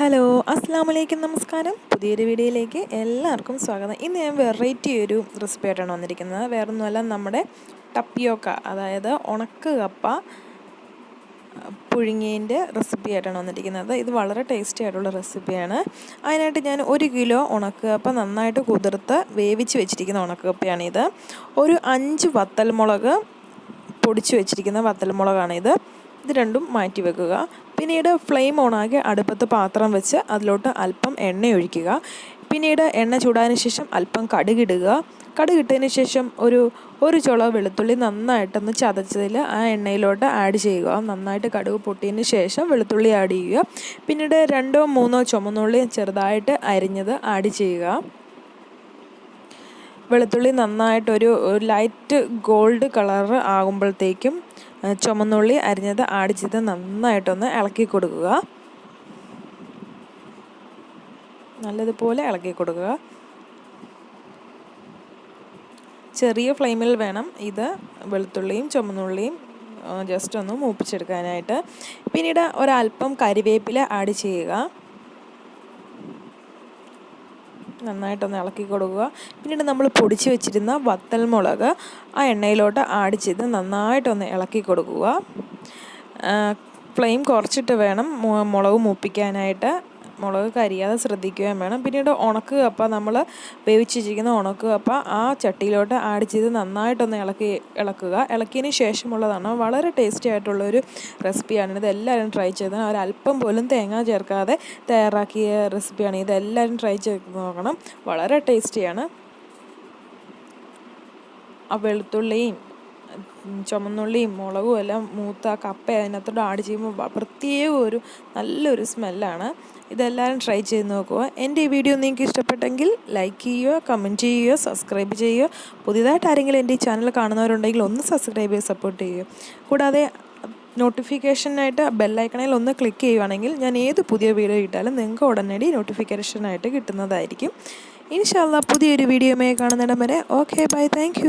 Hello അസ്സാം വലൈക്കും നമസ്കാരം. പുതിയൊരു വീഡിയോയിലേക്ക് എല്ലാവർക്കും സ്വാഗതം. ഇന്ന് ഞാൻ വെറൈറ്റി ഒരു റെസിപ്പി ആയിട്ടാണ് വന്നിരിക്കുന്നത്. വേറെ ഒന്നുമല്ല നമ്മുടെ ടപ്പിയോക്ക അതായത് ഉണക്ക് കപ്പ പുഴുങ്ങിയതിന്റെ റെസിപ്പി ആയിട്ടാണ് വന്നിരിക്കുന്നത്. ഇത് വളരെ ടേസ്റ്റി ആയിട്ടുള്ള റെസിപ്പിയാണ്. അതിനായിട്ട് ഞാൻ ഒരു കിലോ ഉണക്ക് കപ്പ നന്നായിട്ട് കുതിർത്ത് വേവിച്ച് വെച്ചിരിക്കുന്ന ഉണക്ക് കപ്പയാണിത് ഒരു അഞ്ച് വത്തൽമുളക് പൊടിച്ച് വെച്ചിരിക്കുന്ന വത്തൽമുളകാണിത് ഇത് രണ്ടും മാറ്റി വെക്കുക. പിന്നീട് ഫ്ലെയിം ഓണാക്കി അടുപ്പത്ത് പാത്രം വെച്ച് അതിലോട്ട് അല്പം എണ്ണ ഒഴിക്കുക. പിന്നീട് എണ്ണ ചൂടാതിന് ശേഷം അല്പം കടുകിടുക. കടുകിട്ടതിന് ശേഷം ഒരു ഒരു ചുള വെളുത്തുള്ളി നന്നായിട്ടൊന്ന് ചതച്ചതിൽ ആ എണ്ണയിലോട്ട് ആഡ് ചെയ്യുക. നന്നായിട്ട് കടുക് പൊട്ടിയതിന് ശേഷം വെളുത്തുള്ളി ആഡ് ചെയ്യുക. പിന്നീട് രണ്ടോ മൂന്നോ ചുമന്നുള്ളി ചെറുതായിട്ട് അരിഞ്ഞത് ആഡ് ചെയ്യുക. വെളുത്തുള്ളി നന്നായിട്ടൊരു ലൈറ്റ് ഗോൾഡ് കളർ ആകുമ്പോഴത്തേക്കും ചുമന്നുള്ളി അരിഞ്ഞത് ആഡ് ചെയ്ത് നന്നായിട്ടൊന്ന് ഇളക്കി കൊടുക്കുക. നല്ലതുപോലെ ഇളക്കി കൊടുക്കുക. ചെറിയ ഫ്ലെയിമിൽ വേണം ഇത് വെളുത്തുള്ളിയും ചുമന്നുള്ളിയും ജസ്റ്റ് ഒന്ന് മൂപ്പിച്ചെടുക്കാനായിട്ട്. പിന്നീട് ഒരല്പം കരിവേപ്പില ആഡ് ചെയ്യുക. നന്നായിട്ടൊന്ന് ഇളക്കി കൊടുക്കുക. പിന്നീട് നമ്മൾ പൊടിച്ച് വെച്ചിരുന്ന വത്തൽമുളക് ആ എണ്ണയിലോട്ട് ആഡ് ചെയ്ത് നന്നായിട്ടൊന്ന് ഇളക്കി കൊടുക്കുക. ഫ്ലെയിം കുറച്ചിട്ട് വേണം മുളക് മൂപ്പിക്കാനായിട്ട്. മുളക് കരിയാതെ ശ്രദ്ധിക്കുകയും വേണം. പിന്നീട് ഉണക്ക് കപ്പ നമ്മൾ വേവിച്ചിരിക്കുന്ന ഉണക്ക് കപ്പ ആ ചട്ടിയിലോട്ട് ആഡ് ചെയ്ത് നന്നായിട്ടൊന്ന് ഇളക്കി ഇളക്കുക. ഇളക്കിയതിന് ശേഷമുള്ളതാണ്. വളരെ ടേസ്റ്റി ആയിട്ടുള്ളൊരു റെസിപ്പിയാണ് ഇത് എല്ലാവരും ട്രൈ ചെയ്ത് ഒരല്പം പോലും തേങ്ങ ചേർക്കാതെ തയ്യാറാക്കിയ റെസിപ്പിയാണ് ഇത് എല്ലാവരും ട്രൈ ചെയ്ത് നോക്കണം. വളരെ ടേസ്റ്റിയാണ് ആ വെളുത്തുള്ളിയും ചുമന്നുള്ളിയും മുളകും എല്ലാം മൂത്ത കപ്പ അതിനകത്തോട്ട് ആഡ് ചെയ്യുമ്പോൾ പ്രത്യേക ഒരു നല്ലൊരു സ്മെല്ലാണ്. ഇതെല്ലാവരും ട്രൈ ചെയ്ത് നോക്കുക. എന്റെ ഈ വീഡിയോ നിങ്ങൾക്ക് ഇഷ്ടപ്പെട്ടെങ്കിൽ ലൈക്ക് ചെയ്യുക കമന്റ് ചെയ്യുക സബ്സ്ക്രൈബ് ചെയ്യുക. പുതിയതായിട്ട് ആരെങ്കിലും എന്റെ ഈ ചാനൽ കാണുന്നവരുണ്ടെങ്കിൽ ഒന്ന് സബ്സ്ക്രൈബ് ചെയ്ത് സപ്പോർട്ട് ചെയ്യുക. കൂടാതെ നോട്ടിഫിക്കേഷനായിട്ട് ബെല്ലൈക്കണിൽ ഒന്ന് ക്ലിക്ക് ചെയ്യുവാണെങ്കിൽ ഞാൻ ഏത് പുതിയ വീഡിയോ ഇട്ടാലും നിങ്ങൾക്ക് ഉടനടി നോട്ടിഫിക്കേഷനായിട്ട് കിട്ടുന്നതായിരിക്കും. ഇൻഷാല്ല പുതിയൊരു വീഡിയോയുമായി കാണുന്നിടം വരെ. Okay bye. താങ്ക്